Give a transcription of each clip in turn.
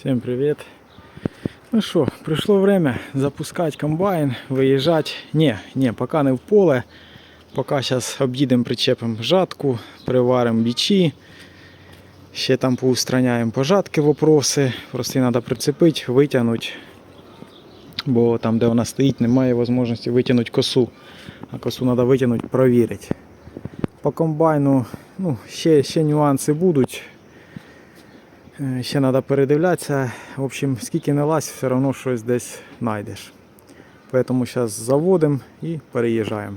Всем привет. Ну що, прийшло время запускати комбайн, виїжджати. Ні, ні, поки не в поле. Поки зараз об'їдемо, причепимо жатку, приваримо бічі. Ще там поустраняємо пожатки вопроси. Просто треба прицепити, витягнути. Бо там, де вона стоїть, немає можливості витягнути косу. А косу треба витягнути, провірити. По комбайну ну, ще, ще нюанси будуть. Е, Ще треба передивлятися. В общем, скільки не лазь, все одно щось десь знайдеш. Поэтому зараз заводимо і переїжджаємо.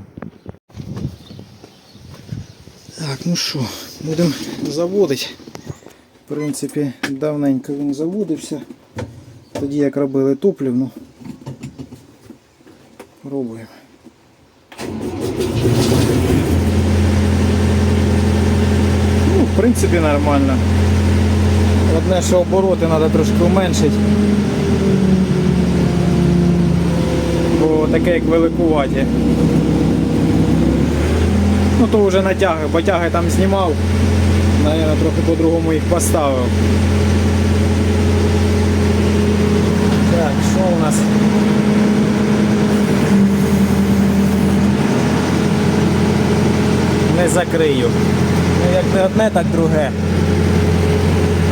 Так, ну що, будемо заводити. В принципі, давненько він заводився. Тоді як робили топлівну. Пробуємо. Ну, в принципі, нормально. Одне, що обороти треба трошки уменшити. Бо таке як великуваті. Ну то вже натяги, бо тяги там знімав. Наверное, трохи по-другому їх поставив. Так, що у нас? Не закрию. Ну як не одне, так друге.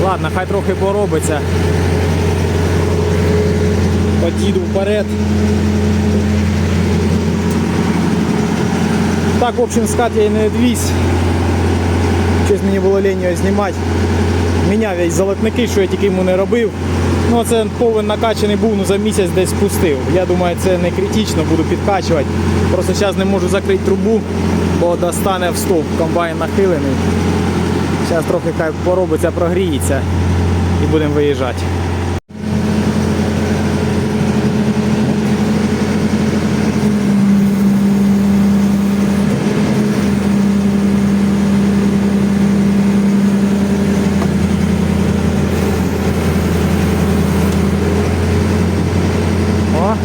Ладно, хай трохи поробиться. Под'їду вперед. Так, в общем, скат я і не відвіз. Щось мені було лень його знімати. Міняв я золотники, що я тільки йому не робив. Ну це повен накачаний був, ну за місяць десь спустив. Я думаю, це не критично, буду підкачувати. Просто зараз не можу закрити трубу, бо достане в стовп, комбайн нахилений. Зараз трохи хай поробиться, прогріється і будемо виїжджати. О.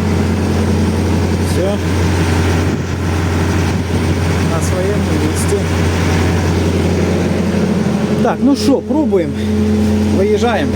На своєму місці. Так, ну що, пробуємо. Виїжджаємо.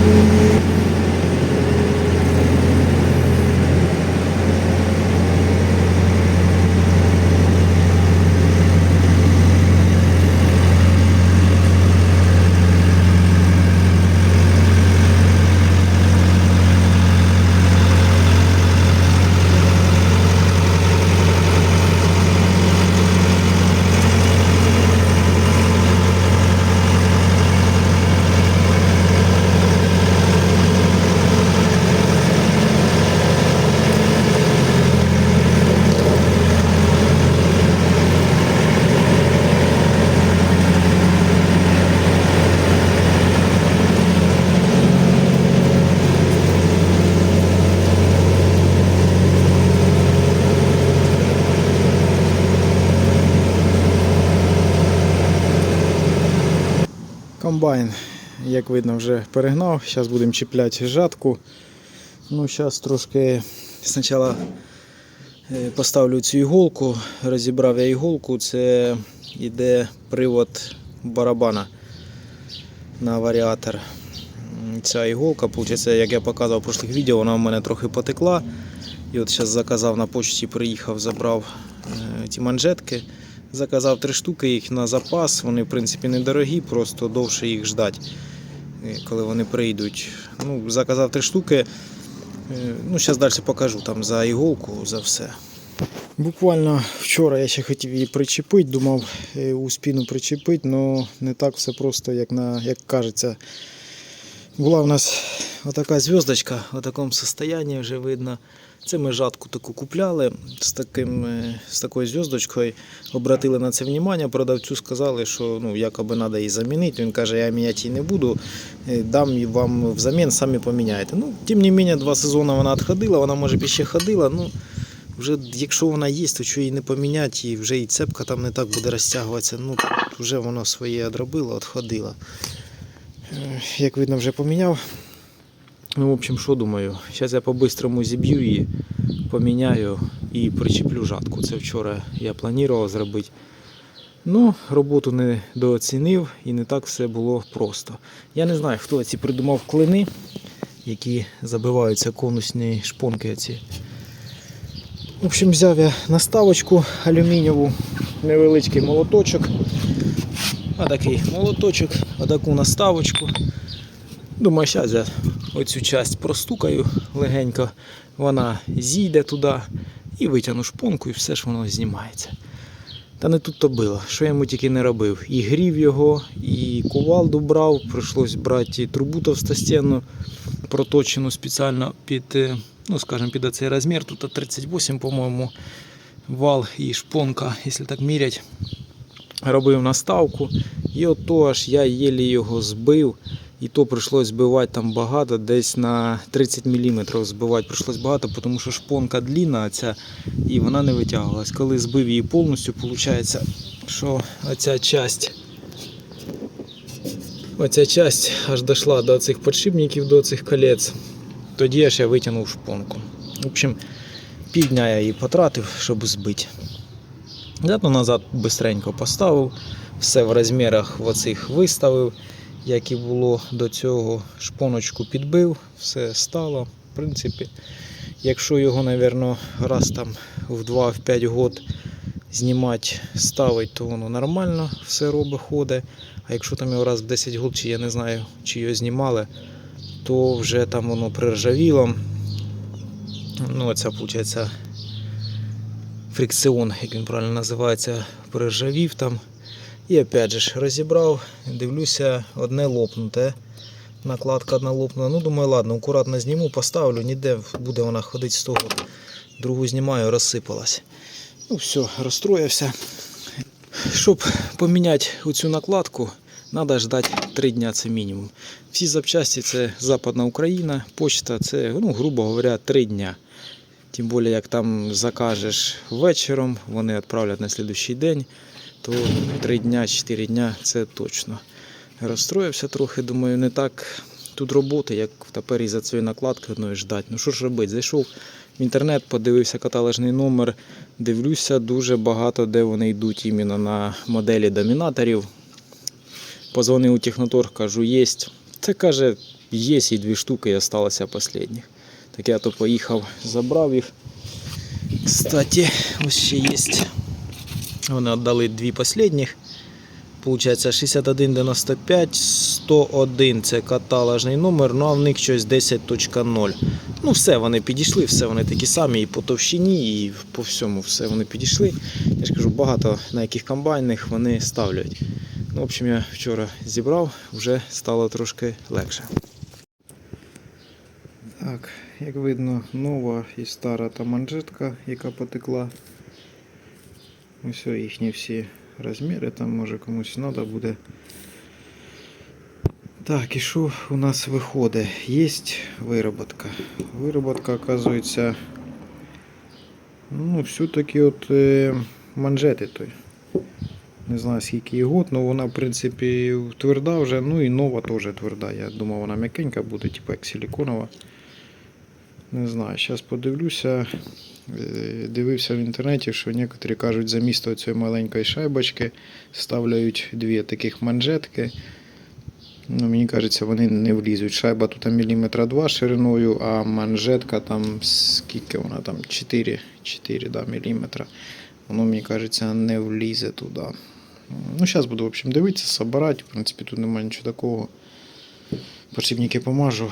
Комбайн, як видно, вже перегнав. Зараз будемо чіпляти жатку. Ну, зараз трошки спочатку е, поставлю цю іголку, розібрав я іголку, це йде привод барабана на варіатор. Ця іголка, виходить, як я показував в прошлих відео, вона в мене трохи потекла. І от зараз заказав на почті, приїхав, забрав е, ті манжетки. Заказав три штуки їх на запас. Вони в принципі недорогі, просто довше їх ждати, е, коли вони прийдуть. Ну, заказав три штуки. Е, Ну, зараз далі покажу там за іголку, за все. Буквально вчора я ще хотів її причепити, думав е, у спину причепити, але не так все просто, як на, як кажеться. Була в нас отака зв'язочка в такому стані вже видно. Це ми жатку таку купляли з, таким, е, з такою зв'язочкою. Обратили на це увагу. Продавцю сказали, що ну, якоби треба її замінити. Він каже, я міняти її не буду, е, дам вам взамін, самі поміняєте. Ну, тим не менше, два сезони вона відходила, вона може б ще ходила. Ну, вже якщо вона є, то що її не поміняти, і вже і цепка там не так буде розтягуватися. Ну, вже воно своє одробило, відходило. Е, Як видно, вже поміняв. Ну, в общем, що думаю? Зараз я по-бистрому зіб'ю її, поміняю і причеплю жатку. Це вчора я планував зробити. Ну, роботу не дооцінив і не так все було просто. Я не знаю, хто ці придумав клини. які забиваються конусні шпонки. Ці. В общем, взяв я наставочку алюмінієву, невеличкий молоточок. А такий молоточок, а таку наставочку. Думаю, зараз я оцю часть простукаю легенько, вона зійде туди і витягну шпонку, і все ж воно знімається. Та не тут то було, що я йому тільки не робив. І грів його, і кувалду брав, прийшлось брати і трубу товстостінну, проточену спеціально під, е, ну скажімо, під цей розмір. Тут 38, по-моєму, вал і шпонка, якщо так мірять. Робив наставку, і ото я єлі його збив. І то прийшлось збивати там багато, десь на 30 мм збивати прийшлось багато, тому що шпонка длінна ця, і вона не витягувалась. Коли збив її повністю, виходить, що оця часть, оця часть аж дійшла до цих подшипників, до цих колець. Тоді аж я витягнув шпонку. В общем, півдня я її потратив, щоб збити. Зато назад бистренько поставив, все в розмірах оцих виставив як і було до цього, шпоночку підбив, все стало. В принципі, якщо його, мабуть, раз там в 2-5 год знімати, ставить, то воно нормально, все робить, ходить. А якщо там його раз в 10 год, чи я не знаю, чи його знімали, то вже там воно приржавіло. Ну, це виходить фрикціон, як він правильно називається, приржавів там. І опять же розібрав, дивлюся, одне лопнуте. Накладка одна лопнула. Ну, думаю, ладно, акуратно зніму, поставлю, ніде буде вона ходити з того. Другу знімаю, розсипалась. Ну все, розстроївся. Щоб поміняти оцю накладку, треба ждати 3 дня, це мінімум. Всі запчасті це Западна Україна, почта це, ну, грубо говоря, 3 дня. Тим більше, як там закажеш вечором, вони відправлять на наступний день то 3 дня, 4 дня це точно. Розстроївся трохи, думаю, не так тут роботи, як тепер із-за цієї накладки одної ждать. Ну що ж робити? Зайшов в інтернет, подивився каталожний номер, дивлюся дуже багато, де вони йдуть іменно на моделі домінаторів. Позвонив у техноторг, кажу, є. Це каже, є і дві штуки, і залишилося останніх. Так я то поїхав, забрав їх. Кстати, ось ще є. Вони віддали дві останніх. Получається 6195, 101 це каталожний номер, ну а в них щось 10.0. Ну, все вони підійшли, все вони такі самі і по товщині, і по всьому все вони підійшли. Я ж кажу, багато на яких комбайнах вони ставлять. Ну, в общем, я вчора зібрав, вже стало трошки легше. Так, як видно, нова і стара та манжетка, яка потекла. Ось їхні всі розміри, там може комусь треба буде. Так, і що у нас виходить? Є вироботка. Вироботка, оказується, ну, все-таки от е, манжети той. Не знаю скільки їй год, але вона, в принципі, тверда вже, ну і нова теж тверда. Я думав, вона м'якенька буде, типу як силіконова. Не знаю, зараз подивлюся. Е, Дивився в інтернеті, що некоторі кажуть, замісто цієї маленької шайбочки ставляють дві таких манжетки. Ну, Мені кажеться, вони не влізуть. Шайба тут міліметра 2 шириною, а манжетка там скільки вона там 4, 4 да, міліметра. Воно, мені кажеться, не влізе туди. Ну, зараз буду в общем, дивитися, собирати. В принципі, тут немає нічого такого. Подшипники помажу,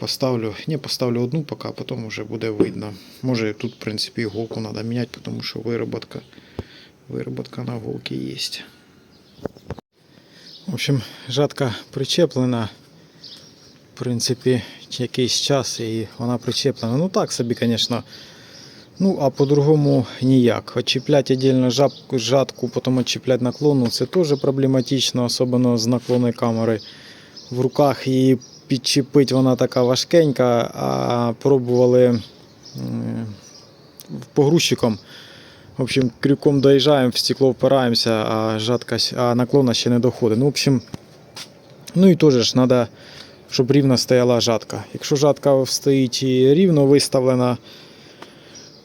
поставлю. Не, поставлю одну поки, а потім вже буде видно. Може тут, в принципі, іголку треба міняти, тому що вироботка, вироботка на голки є. В общем, жатка причеплена. В принципі, якийсь час і вона причеплена. Ну так собі, звісно. Ну, а по-другому ніяк. Отчіплять отдельно жабку, жатку, потім отчіплять наклону, це теж проблематично, особливо з наклонної камери в руках її підчепить, вона така важкенька, а пробували погрузчиком. В общем, крюком доїжджаємо, в стекло впираємося, а жатка, а наклона ще не доходить. Ну, в общем, ну і теж ж треба, щоб рівно стояла жатка. Якщо жатка стоїть і рівно виставлена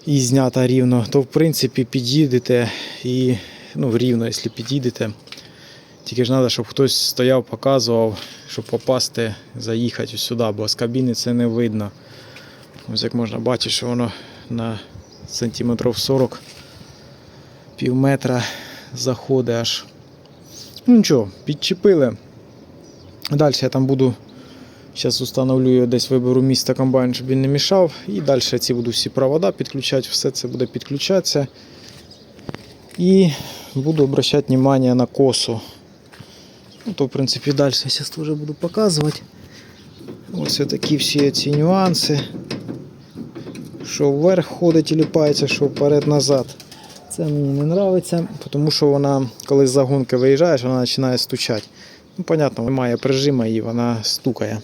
і знята рівно, то в принципі під'їдете і ну, рівно, якщо під'їдете Тільки ж треба, щоб хтось стояв, показував, щоб попасти, заїхати сюди, бо з кабіни це не видно. Ось як можна бачити, що воно на сантиметрів 40 пів метра заходить аж. Ну нічого, підчепили. Далі я там буду. Зараз установлю його десь виберу місце комбайн, щоб він не мішав. І далі ці буду всі провода підключати, все це буде підключатися. І буду обращати внимание на косу. Ну, то, в принципі, далі я зараз теж буду показувати. Ось такі всі ці нюанси. Що вверх ходить і ліпається, що вперед-назад. Це мені не подобається, тому що вона, коли з загонки виїжджаєш, вона починає стучати. Ну, понятно, немає прижима і вона стукає.